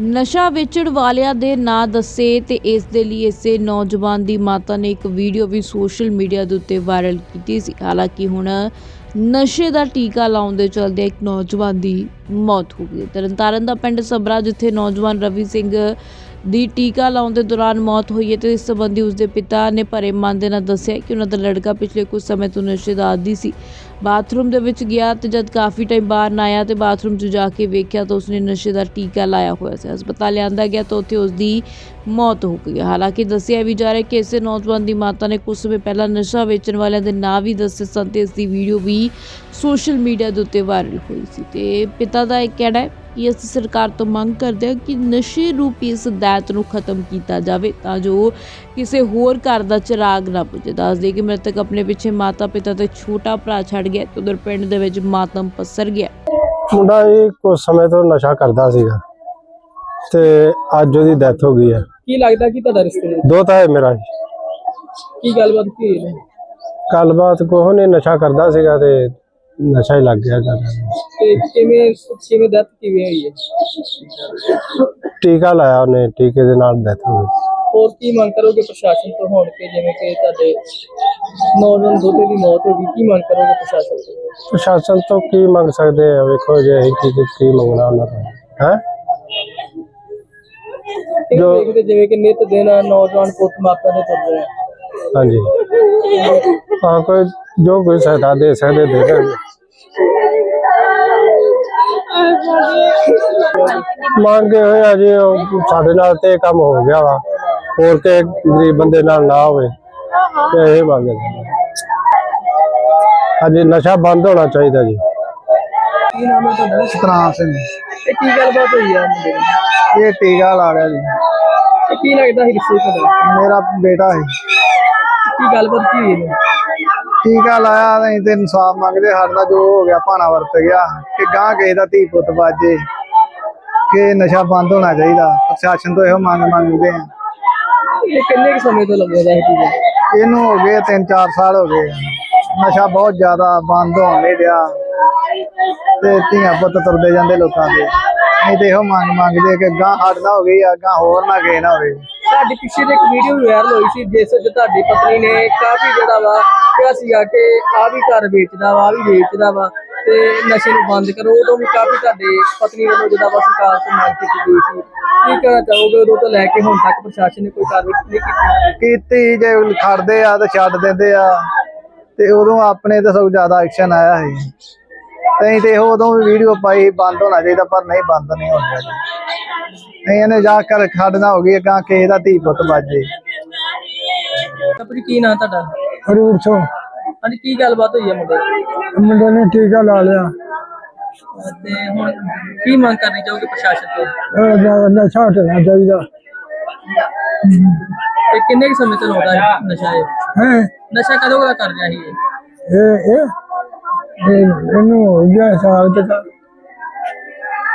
ਨਸ਼ਾ ਵੇਚਣ ਵਾਲਿਆਂ ਦੇ ਨਾਂ ਦੱਸੇ ਤੇ ਇਸ ਦੇ ਲਈ ਇਸੇ ਨੌਜਵਾਨ ਦੀ ਮਾਤਾ ਨੇ ਇੱਕ ਵੀਡੀਓ ਵੀ ਸੋਸ਼ਲ ਮੀਡੀਆ ਦੇ ਉੱਤੇ ਵਾਇਰਲ ਕੀਤੀ ਸੀ। ਹਾਲਾਂਕਿ ਹੁਣ ਨਸ਼ੇ ਦਾ ਟੀਕਾ ਲਾਉਣ ਦੇ ਚਲਦੇ ਇੱਕ ਨੌਜਵਾਨ ਦੀ ਮੌਤ ਹੋ ਗਈ ਤਰਨਤਾਰਨ ਦਾ ਪਿੰਡ ਸਬਰਾ ਜਿੱਥੇ ਨੌਜਵਾਨ ਰਵੀ ਸਿੰਘ ਦੀ ਟੀਕਾ ਲਾਉਣ ਦੇ ਦੌਰਾਨ ਮੌਤ ਹੋਈ ਹੈ ਤੇ ਇਸ ਸੰਬੰਧੀ ਉਸਦੇ ਪਿਤਾ ਨੇ ਭਰੇ ਮਨ ਦੇ ਨਾਲ ਦੱਸਿਆ ਕਿ ਉਹਨਾਂ ਦਾ ਲੜਕਾ ਪਿਛਲੇ ਕੁਝ ਸਮੇਂ ਤੋਂ ਨਸ਼ੇ ਦਾ ਆਦੀ ਸੀ। ਬਾਥਰੂਮ ਦੇ ਵਿੱਚ ਗਿਆ ਤੇ ਜਦ ਕਾਫੀ ਟਾਈਮ ਬਾਹਰ ਨਾ ਆਇਆ ਤੇ ਬਾਥਰੂਮ 'ਚ ਜਾ ਕੇ ਵੇਖਿਆ ਤਾਂ ਉਸਨੇ ਨਸ਼ੇ ਦਾ ਟੀਕਾ ਲਾਇਆ ਹੋਇਆ ਸੀ। ਹਸਪਤਾਲ ਲਿਆਂਦਾ ਗਿਆ ਤਾਂ ਉੱਥੇ ਉਸਦੀ ਮੌਤ ਹੋ ਗਈ। ਹਾਲਾਂਕਿ ਦੱਸਿਆ ਵੀ ਜਾ ਰਿਹਾ ਕਿ ਇਸੇ ਨੌਜਵਾਨ ਦੀ ਮਾਤਾ ਨੇ ਕੁਝ ਸਮੇਂ ਪਹਿਲਾਂ ਨਸ਼ਾ ਵੇਚਣ ਵਾਲਿਆਂ ਦੇ ਨਾਂ ਵੀ ਦੱਸੇ ਸਨ ਤੇ ਇਸ ਦੀ ਵੀਡੀਓ ਵੀ ਸੋਸ਼ਲ ਮੀਡੀਆ ਦੇ ਉੱਤੇ ਵਾਇਰਲ ਹੋਈ ਸੀ ਤੇ ਪਿਤਾ ਦਾ ਇਹ ਕਹਿਣਾ ਹੈ ਕਿ ਅਸੀਂ ਸਰਕਾਰ ਤੋਂ ਮੰਗ ਕਰਦੇ ਹਾਂ ਕਿ ਨਸ਼ੇ ਰੂਪੀ ਇਸ ਦੈਤ ਨੂੰ ਖਤਮ ਕੀਤਾ ਜਾਵੇ ਤਾਂ ਜੋ ਕਿਸੇ ਹੋਰ ਘਰ ਦਾ ਚਿਰਾਗ ਨਾ ਬੁਝੇ। ਦੱਸਦੇ ਕਿ ਮ੍ਰਿਤਕ ਆਪਣੇ ਪਿੱਛੇ ਮਾਤਾ ਪਿਤਾ ਤੇ ਛੋਟਾ ਭਰਾ ਛੱਡ ਗਿਆ ਤੇ ਉਧਰ ਪਿੰਡ ਦੇ ਵਿੱਚ ਮਾਤਮ ਪਸਰ ਗਿਆ। ਮੁੰਡਾ ਇਹ ਕੁਝ ਸਮੇਂ ਤੋਂ ਨਸ਼ਾ ਕਰਦਾ ਸੀਗਾ ਤੇ ਅੱਜ ਉਹਦੀ ਡੈਥ ਹੋ ਗਈ ਹੈ। ਕੀ ਲੱਗਦਾ ਕਿ ਤੁਹਾਡਾ ਰਿਸ਼ਤੇ ਦੋਤਾ ਹੈ ਮੇਰਾ ਕੀ ਗੱਲਬਾਤ ਕੀ ਨੇ ਗੱਲਬਾਤ ਕੋਹ ਨੇ ਨਸ਼ਾ ਕਰਦਾ ਸੀਗਾ ਤੇ ਨਸ਼ਾ ਹੀ ਲੱਗ ਗਿਆ ਜ਼ਿਆਦਾ। ਤੇ ਕਿਵੇਂ ਕਿਵੇਂ ਡੈਥ ਕਿਵੇਂ ਹੋਈ ਹੈ? ਟੀਕਾ ਲਾਇਆ ਉਹਨੇ ਟੀਕੇ ਦੇ ਨਾਲ ਡੈਥ ਹੋ ਗਈ। ਹੋਰ ਕੀ ਮੰਗ ਕਰੋਗੇ ਪ੍ਰਸ਼ਾਸਨ ਤੋਂ ਹੁਣ ਕੇ ਜਿਵੇਂ ਕਿ ਤੁਹਾਡੇ ਨੌਜਵਾਨ ਦੋਤੇ ਦੀ ਮੌਤ ਹੋ ਗਈ ਕੀ ਮੰਗ ਕਰੋਗੇ ਪ੍ਰਸ਼ਾਸਨ ਤੋਂ? ਪ੍ਰਸ਼ਾਸਨ ਤੋਂ ਕੀ ਮੰਗ ਸਕਦੇ ਆ? ਵੇਖੋ ਜੇ ਅਸੀਂ ਕੀ ਕੀ ਮੰਗਣਾ ਉਹਨਾਂ ਤੋਂ। ਹੈ? ਜੋ ਜੋ- ਦੇਖਦੇ ਜਿਵੇਂ ਕਿ ਨਿਤ ਦਿਨ ਨੌਜਵਾਨ ਪੁੱਤ ਮਾਪਿਆਂ ਦੇ ਤੁਰ ਰਹੇ ਆ? ਹਾਂਜੀ। ਹਾਂ ਕੋਈ ਜੋ ਕੋਈ ਸਹਾਇਤਾ ਦੇ ਸਕਦੇ ਦੇ ਦੇਣਗੇ। ਮੰਗੇ ਹੋਏ ਆ ਜੀ ਉਹ ਸਾਡੇ ਨਾਲ ਤੇ ਇਹ ਕੰਮ ਹੋ ਗਿਆ ਵਾ। ਹੋਰ ਕੇ ਗਰੀਬ ਬੰਦੇ ਨਾਲ ਨਾ ਹੋਵੇ ਤੇ ਇਹ ਮੰਗੇ ਹਾਂਜੀ ਨਸ਼ਾ ਬੰਦ ਹੋਣਾ ਚਾਹੀਦਾ ਜੀ। ਕੀ ਨਾਮ ਹੈ ਤੁਹਾਡਾ? ਸਤਨਾਮ ਸਿੰਘ। ਤੇ ਕੀ ਗੱਲਬਾਤ ਹੋਈ ਆ? ਮੁੰਡੇ ਦੀ ਇਹ ਟੀਕਾ ਲਾ ਰਿਹਾ ਜੀ। ਤੇ ਕੀ ਲੱਗਦਾ ਸੀ ਰਿਸ਼ਤੇ ਤੁਹਾਡਾ? ਮੇਰਾ ਬੇਟਾ ਹੈ ਕੀ ਗੱਲਬਾਤ ਕੀ ਹੋਈ ਨੇ ਟੀਕਾ ਲਾਇਆ ਨਹੀਂ ਤੇ ਇਨਸਾਫ ਮੰਗਦੇ ਸਾਡਾ ਜੋ ਹੋ ਗਿਆ ਭਾਣਾ ਵਰਤ ਗਿਆ। ਕਿ ਗਾਂ ਕਿਸੇ ਦਾ ਧੀ ਪੁੱਤ ਬਾਜੇ ਕਿ ਨਸ਼ਾ ਬੰਦ ਹੋਣਾ ਚਾਹੀਦਾ। ਪ੍ਰਸ਼ਾਸਨ ਤੋਂ ਇਹੋ ਮੰਗ ਮੰਗਦੇ ਆ ਇਹ ਕਿੰਨੇ ਕੁ ਸਮੇਂ ਤੋਂ ਲੱਗਦਾ ਇਹ ਚੀਜ਼ ਇਹਨੂੰ ਹੋ ਗਏ 3-4 ਸਾਲ ਹੋ ਗਏ। ਨਸ਼ਾ ਬਹੁਤ ਜ਼ਿਆਦਾ ਬੰਦ ਹੋਣ ਨਹੀਂ ਰਿਹਾ। ਤੇ ਧੀਆਂ ਪੁੱਤ ਤੁਰਦੇ ਜਾਂਦੇ ਲੋਕਾਂ ਦੇ। ਨਹੀਂ ਤੇ ਇਹੋ ਮੰਗ ਮੰਗਦੇ ਕਿ ਗਾਂ ਹਟਦਾ ਹੋ ਗਈ ਆ ਗਾਂ ਹੋਰ ਨਾ ਗਏ ਨਾ ਹੋਵੇ। ਤੁਹਾਡੀ ਪਿੱਛੇ ਇੱਕ ਵੀਡੀਓ ਵਾਇਰਲ ਹੋਈ ਸੀ, ਜਿਸ ਵਿੱਚ ਤੁਹਾਡੀ ਪਤਨੀ ਨੇ ਕਾਫੀ ਜਿਹੜਾ ਵਾ ਕਿਹਾ ਸੀਗਾ ਕਿ ਆ ਵੀ ਘਰ ਵੇਚਦਾ ਵਾ ਆ ਵੀ ਵੇਚਦਾ ਵਾ ਤੇ ਨਸ਼ੇ ਨੂੰ ਬੰਦ ਕਰੋ। ਉਦੋਂ ਵੀ ਕਾਫੀ ਤੁਹਾਡੇ ਪਤਨੀ ਵੱਲੋਂ ਜਿਹੜਾ ਵਾ ਸਰਕਾਰ ਤੋਂ ਮੰਗ ਕੀਤੀ ਗਈ ਸੀ। ਕੀ ਕਹਿਣਾ ਚਾਹੋਗੇ? ਉਦੋਂ ਤੋਂ ਲੈ ਕੇ ਹੁਣ ਤੱਕ ਪ੍ਰਸ਼ਾਸਨ ਨੇ ਕੋਈ ਕਾਰਵਾਈ ਨਹੀਂ ਕੀਤੀ? ਕੀਤੀ ਜੇ ਖੜਦੇ ਆ ਤੇ ਛੱਡ ਦਿੰਦੇ ਆ। ਤੇ ਉਦੋਂ ਆਪਣੇ ਤੇ ਸਭ ਜ਼ਿਆਦਾ ਐਕਸ਼ਨ ਆਇਆ ਸੀ। ਤੇ ਤੇ ਉਦੋਂ ਵੀ ਵੀਡੀਓ ਪਾਈ, ਬੰਦ ਹੋਣਾ ਚਾਹੀਦਾ, ਪਰ ਨਹੀਂ, ਬੰਦ ਨਹੀਂ ਹੋਣਾ ਇਹਨੇ ਜਾ ਕਰ ਖੜਨਾ ਹੋ ਗਈ ਗਾਂ ਕਿਸੇ ਦਾ ਧੀ ਪੁੱਤ ਬਾਜੇ ਆਪਣੀ ਕੀ ਨਾਂ ਤੁਹਾਡਾ? ਹਰੂਰ ਸੋ ਹਾਂਜੀ ਕੀ ਗੱਲਬਾਤ ਹੋਈ ਹੈ ਮੁੰਡੇ ਦੀ? ਮੁੰਡੇ ਨੇ ਟੀਕਾ ਲਾ ਲਿਆ। ਤੇ ਹੁਣ ਕੀ ਮੰਗ ਕਰਨੀ ਚਾਹੋਗੇ ਪ੍ਰਸ਼ਾਸਨ ਤੋਂ? ਨਸ਼ਾ ਹਟਣਾ ਚਾਹੀਦਾ। ਤੇ ਕਿੰਨੇ ਕੁ ਸਮੇਂ ਤੋਂ ਲਾਉਂਦਾ ਹੈ ਨਸ਼ਾ ਇਹ? ਹੈ? ਨਸ਼ਾ ਕਦੋਂ ਦਾ ਕਰ ਰਿਹਾ ਸੀ ਇਹ ਇਹ ਇਹ ਇਹਨੂੰ ਹੋ ਗਿਆ ਸਾਲ ਤੱਕ